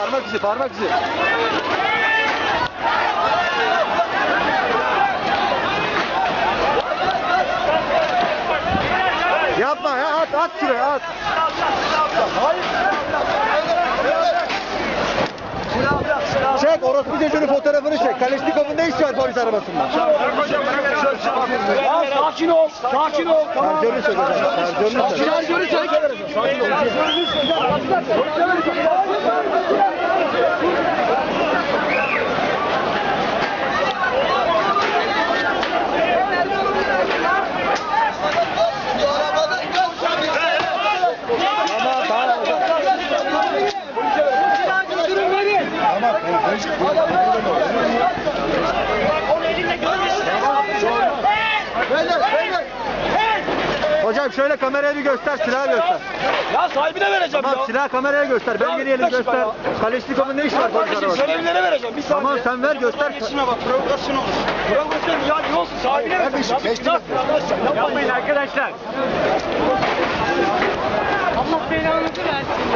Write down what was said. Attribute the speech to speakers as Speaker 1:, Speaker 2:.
Speaker 1: parmak izi, parmak izi. Yapma ya at at şuraya at. Çek orospu çocuğunun fotoğrafını çek. Kalešnikov'un ne işi var polis arabasında?
Speaker 2: Sakin ol, sakin ol. Tamam.
Speaker 1: Şarjörünü söyle. Şarjörünü söyle.
Speaker 2: Şarjörü çek.
Speaker 1: Tamam. Onu elinde görmesin. Verin, verin. Hocam şöyle kameraya bir göster, silahı göster.
Speaker 2: Ya sahibine vereceğim
Speaker 1: tamam,
Speaker 2: ya.
Speaker 1: Silah kameraya göster, ben
Speaker 2: geri elim
Speaker 1: göster. Kaleşnikov'un ne işi var?
Speaker 2: Kardeşim görevlilere vereceğim. Bir
Speaker 1: tamam sen ver göster.
Speaker 2: Geçime bak, provokasyon olur. Provokasyon ya ne olsun, sahibine ver. Kardeşim geçti bak. Yapmayın arkadaşlar. Allah belanızı versin.